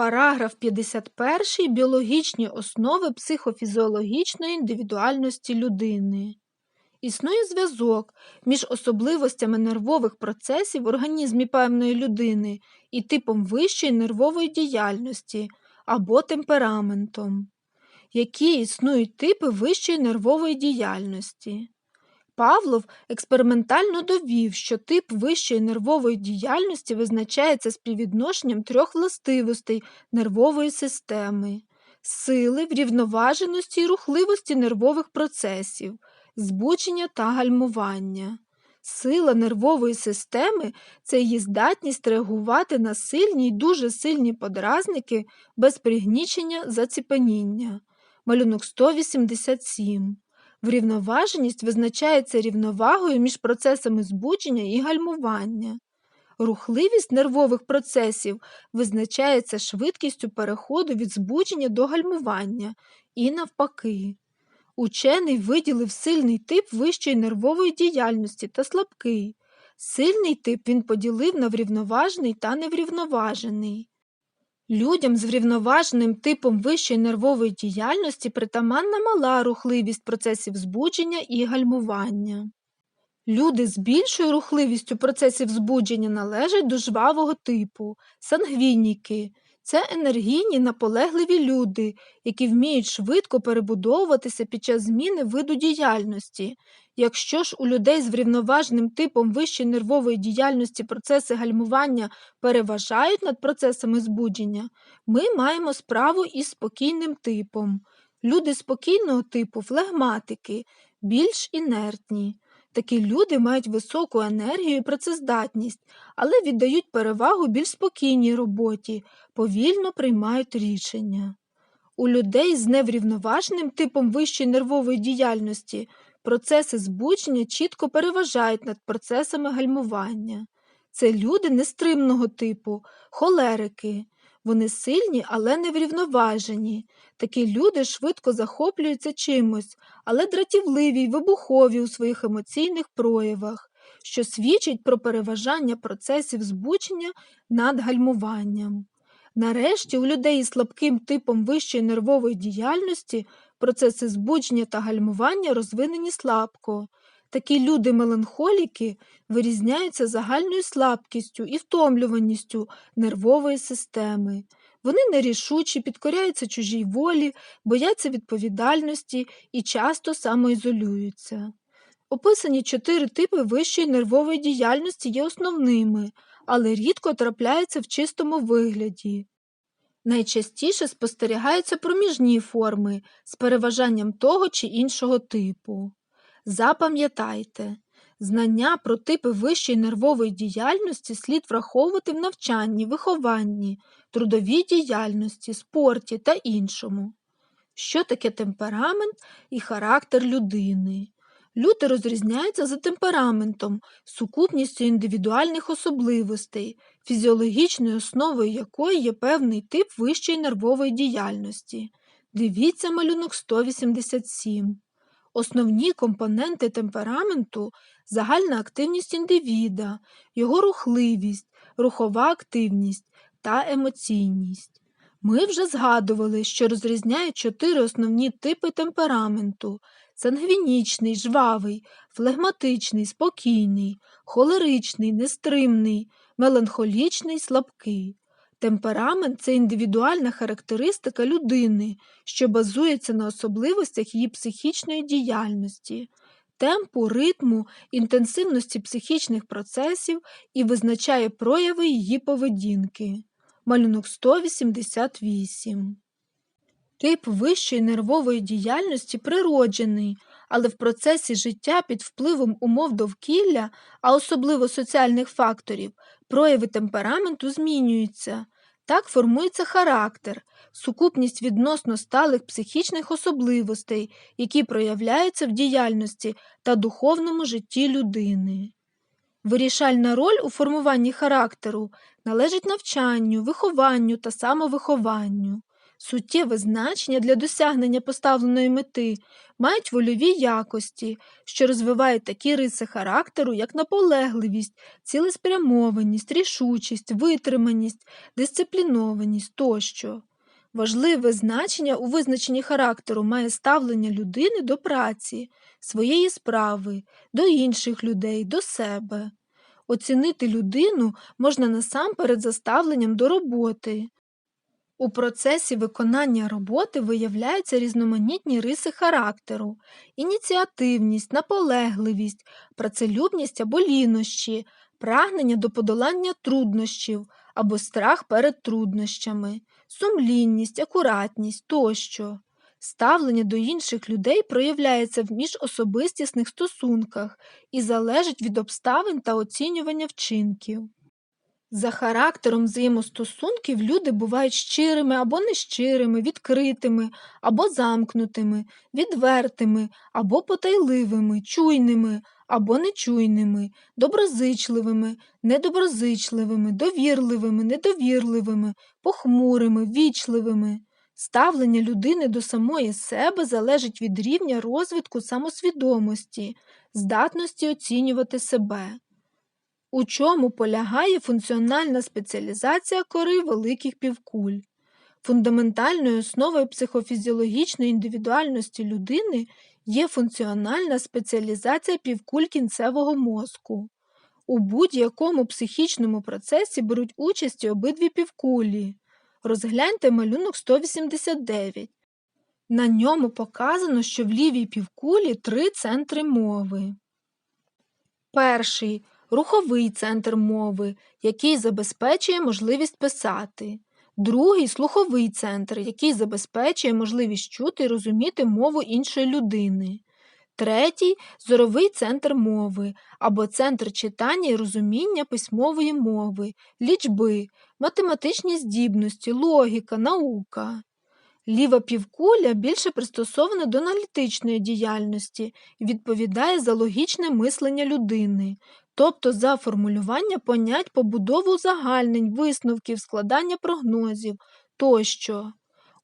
Параграф 51. Біологічні основи психофізіологічної індивідуальності людини. Існує зв'язок між особливостями нервових процесів в організмі певної людини і типом вищої нервової діяльності або темпераментом. Які існують типи вищої нервової діяльності? Павлов експериментально довів, що тип вищої нервової діяльності визначається співвідношенням трьох властивостей нервової системи сили, врівноваженості і рухливості нервових процесів, збудження та гальмування. Сила нервової системи це її здатність реагувати на сильні й дуже сильні подразники без пригнічення заціпаніння. Малюнок 187. Врівноваженість визначається рівновагою між процесами збудження і гальмування. Рухливість нервових процесів визначається швидкістю переходу від збудження до гальмування і навпаки. Учений виділив сильний тип вищої нервової діяльності та слабкий. Сильний тип він поділив на врівноважений та неврівноважений. Людям з врівноваженим типом вищої нервової діяльності притаманна мала рухливість процесів збудження і гальмування. Люди з більшою рухливістю процесів збудження належать до жвавого типу, сангвініки. Це енергійні, наполегливі люди, які вміють швидко перебудовуватися під час зміни виду діяльності. Якщо ж у людей з врівноваженим типом вищої нервової діяльності процеси гальмування переважають над процесами збудження, ми маємо справу із спокійним типом. Люди спокійного типу флегматики, більш інертні. Такі люди мають високу енергію і працездатність, але віддають перевагу більш спокійній роботі, повільно приймають рішення. У людей з неврівноваженим типом вищої нервової діяльності процеси збудження чітко переважають над процесами гальмування. Це люди нестримного типу, холерики. Вони сильні, але неврівноважені. Такі люди швидко захоплюються чимось, але дратівливі й вибухові у своїх емоційних проявах, що свідчить про переважання процесів збучення над гальмуванням. Нарешті у людей із слабким типом вищої нервової діяльності процеси збудження та гальмування розвинені слабко. Такі люди меланхоліки вирізняються загальною слабкістю і втомлюваністю нервової системи. Вони нерішучі, підкоряються чужій волі, бояться відповідальності і часто самоізолюються. Описані чотири типи вищої нервової діяльності є основними, але рідко трапляються в чистому вигляді. Найчастіше спостерігаються проміжні форми з переважанням того чи іншого типу. Запам'ятайте, знання про типи вищої нервової діяльності слід враховувати в навчанні, вихованні, трудовій діяльності, спорті та іншому. Що таке темперамент і характер людини? Люди розрізняються за темпераментом, сукупністю індивідуальних особливостей, фізіологічною основою якої є певний тип вищої нервової діяльності. Дивіться малюнок 187. Основні компоненти темпераменту загальна активність індивіда, його рухливість, рухова активність та емоційність. Ми вже згадували, що розрізняють чотири основні типи темпераменту сангвінічний, жвавий, флегматичний, спокійний, холеричний, нестримний, меланхолічний, слабкий. Темперамент це індивідуальна характеристика людини, що базується на особливостях її психічної діяльності, темпу, ритму, інтенсивності психічних процесів і визначає прояви її поведінки. Малюнок 188. Тип вищої нервової діяльності природжений, але в процесі життя під впливом умов довкілля, а особливо соціальних факторів, прояви темпераменту змінюються. Так формується характер, сукупність відносно сталих психічних особливостей, які проявляються в діяльності та духовному житті людини. Вирішальна роль у формуванні характеру належить навчанню, вихованню та самовихованню. Суттєве значення для досягнення поставленої мети мають вольові якості, що розвивають такі риси характеру, як наполегливість, цілеспрямованість, рішучість, витриманість, дисциплінованість тощо. Важливе значення у визначенні характеру має ставлення людини до праці, своєї справи, до інших людей, до себе. Оцінити людину можна насамперед за ставленням до роботи. У процесі виконання роботи виявляються різноманітні риси характеру, ініціативність, наполегливість, працелюбність або лінощі, прагнення до подолання труднощів або страх перед труднощами, сумлінність, акуратність тощо. Ставлення до інших людей проявляється в міжособистісних стосунках і залежить від обставин та оцінювання вчинків. За характером взаємостосунків люди бувають щирими або нещирими, відкритими або замкнутими, відвертими або потайливими, чуйними або нечуйними, доброзичливими, недоброзичливими, довірливими, недовірливими, похмурими, вічливими. Ставлення людини до самої себе залежить від рівня розвитку самосвідомості, здатності оцінювати себе. У чому полягає функціональна спеціалізація кори великих півкуль? Фундаментальною основою психофізіологічної індивідуальності людини є функціональна спеціалізація півкуль кінцевого мозку. У будь-якому психічному процесі беруть участь обидві півкулі. Розгляньте малюнок 189. На ньому показано, що в лівій півкулі три центри мови. Перший руховий центр мови, який забезпечує можливість писати. Другий слуховий центр, який забезпечує можливість чути і розуміти мову іншої людини. Третій зоровий центр мови або центр читання і розуміння письмової мови, лічби, математичні здібності, логіка, наука. Ліва півкуля більше пристосована до аналітичної діяльності і відповідає за логічне мислення людини, тобто за формулювання понять побудову узагальнень, висновків, складання прогнозів тощо.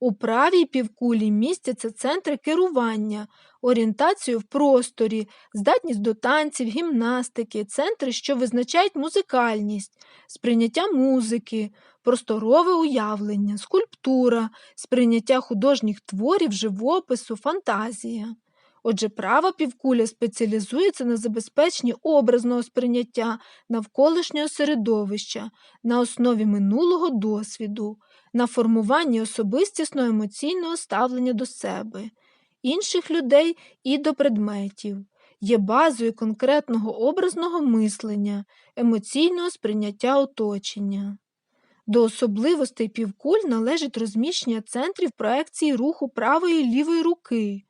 У правій півкулі містяться центри керування, орієнтацію в просторі, здатність до танців, гімнастики, центри, що визначають музикальність, сприйняття музики, просторове уявлення, скульптура, сприйняття художніх творів, живопису, фантазія. Отже, права півкуля спеціалізується на забезпеченні образного сприйняття навколишнього середовища на основі минулого досвіду, на формуванні особистісного емоційного ставлення до себе, інших людей і до предметів, є базою конкретного образного мислення, емоційного сприйняття оточення. До особливостей півкуль належить розміщення центрів проекції руху правої і лівої руки.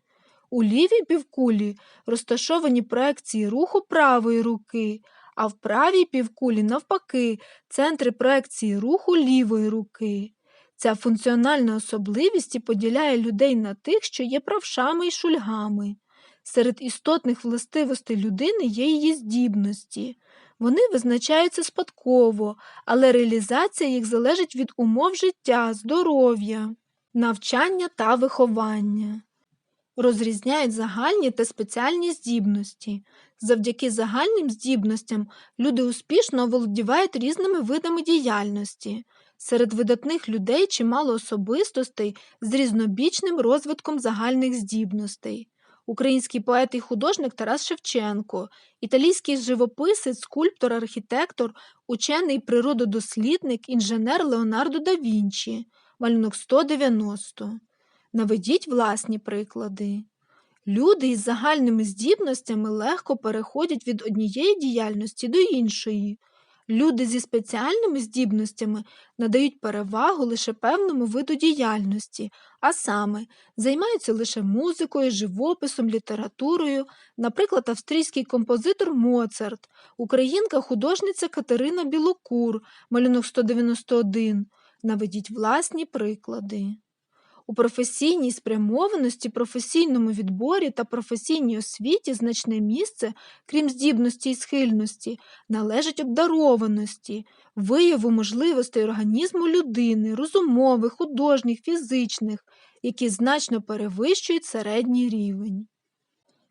У лівій півкулі розташовані проекції руху правої руки, а в правій півкулі, навпаки, центри проекції руху лівої руки. Ця функціональна особливість і поділяє людей на тих, що є правшами і шульгами. Серед істотних властивостей людини є її здібності. Вони визначаються спадково, але реалізація їх залежить від умов життя, здоров'я, навчання та виховання. Розрізняють загальні та спеціальні здібності. Завдяки загальним здібностям люди успішно оволодівають різними видами діяльності. Серед видатних людей чимало особистостей з різнобічним розвитком загальних здібностей. Український поет і художник Тарас Шевченко, італійський живописець, скульптор, архітектор, учений природодослідник, інженер Леонардо да Вінчі, малюнок 190. Наведіть власні приклади. Люди із загальними здібностями легко переходять від однієї діяльності до іншої. Люди зі спеціальними здібностями надають перевагу лише певному виду діяльності, а саме займаються лише музикою, живописом, літературою, наприклад, австрійський композитор Моцарт, українка художниця Катерина Білокур, малюнок 191. Наведіть власні приклади. У професійній спрямованості, професійному відборі та професійній освіті значне місце, крім здібності і схильності, належить обдарованості, вияву можливостей організму людини, розумових, художніх, фізичних, які значно перевищують середній рівень.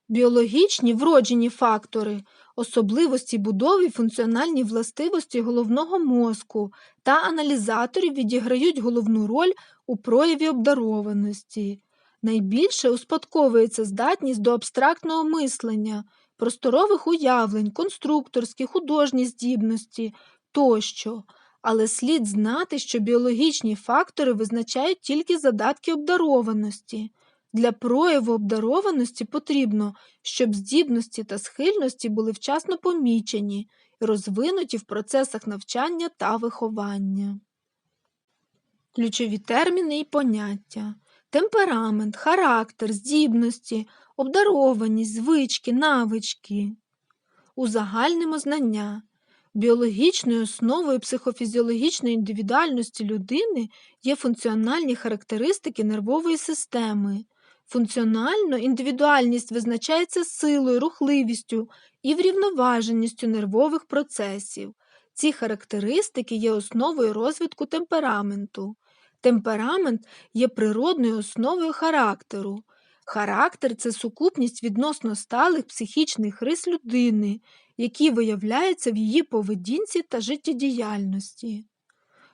Біологічні вроджені фактори, особливості будови функціональні властивості головного мозку та аналізаторів відіграють головну роль у прояві обдарованості. Найбільше успадковується здатність до абстрактного мислення, просторових уявлень, конструкторські, художні здібності тощо. Але слід знати, що біологічні фактори визначають тільки задатки обдарованості. Для прояву обдарованості потрібно, щоб здібності та схильності були вчасно помічені і розвинуті в процесах навчання та виховання. Ключові терміни і поняття темперамент, характер, здібності, обдарованість, звички, навички. Узагальнимо знання. Біологічною основою психофізіологічної індивідуальності людини є функціональні характеристики нервової системи. Функціонально індивідуальність визначається силою, рухливістю і врівноваженістю нервових процесів. Ці характеристики є основою розвитку темпераменту. Темперамент є природною основою характеру. Характер це сукупність відносно сталих психічних рис людини, які виявляються в її поведінці та життєдіяльності.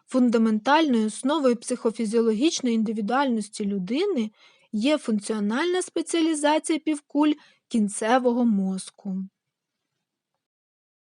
Фундаментальною основою психофізіологічної індивідуальності людини є функціональна спеціалізація півкуль кінцевого мозку.